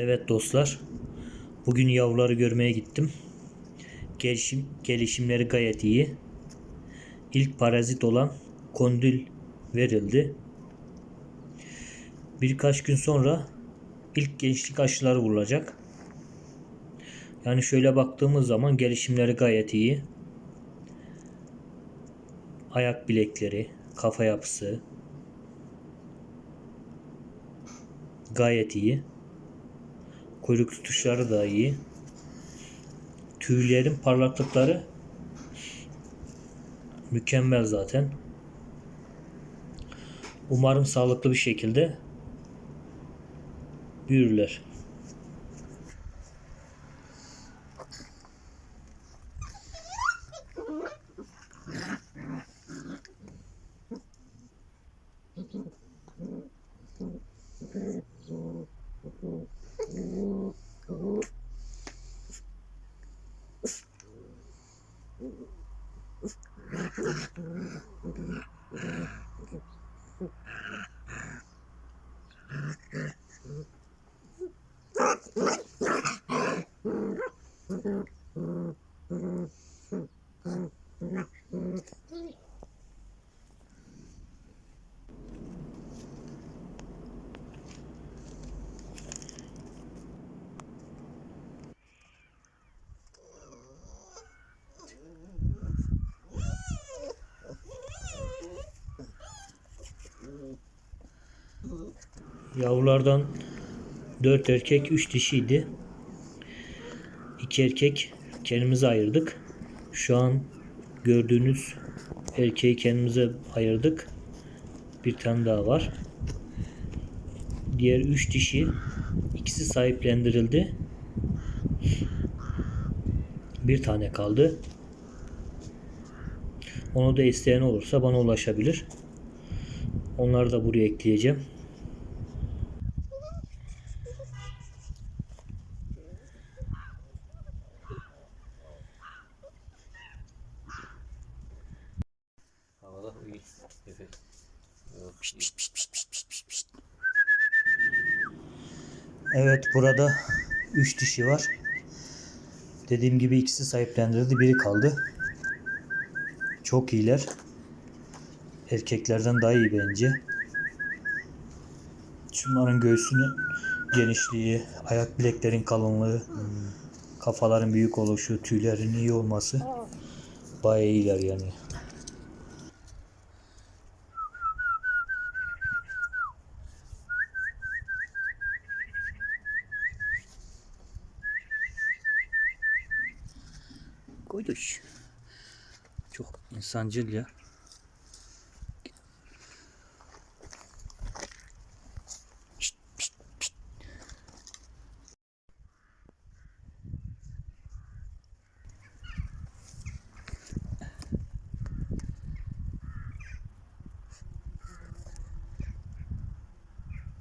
Evet dostlar. Bugün yavruları görmeye gittim. Gelişim, gelişimleri gayet iyi. İlk parazit olan kondil verildi. Birkaç gün sonra ilk gençlik aşıları vurulacak. Yani şöyle baktığımız zaman gelişimleri gayet iyi. Ayak bilekleri, kafa yapısı gayet iyi. Kuyruk tutuşları da iyi. Tüylerin parlaklıkları mükemmel zaten. Umarım sağlıklı bir şekilde büyürler. Yavrulardan 4 erkek 3 dişiydi. 2 erkek kendimize ayırdık. Şu an gördüğünüz erkeği kendimize ayırdık. Bir tane daha var. Diğer 3 dişi ikisi sahiplendirildi. Bir tane kaldı. Onu da isteyen olursa bana ulaşabilir. Onları da buraya ekleyeceğim. Evet burada 3 dişi var. Dediğim gibi ikisi sahiplendirildi. Biri kaldı. Çok iyiler. Erkeklerden daha iyi bence. Şunların göğsünün genişliği, ayak bileklerin kalınlığı, kafaların büyük oluşu, tüylerin iyi olması bayağı iyiler yani. Koyduk. Çok insancıl ya.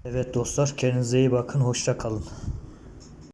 Evet dostlar kendinize iyi bakın. Hoşça kalın.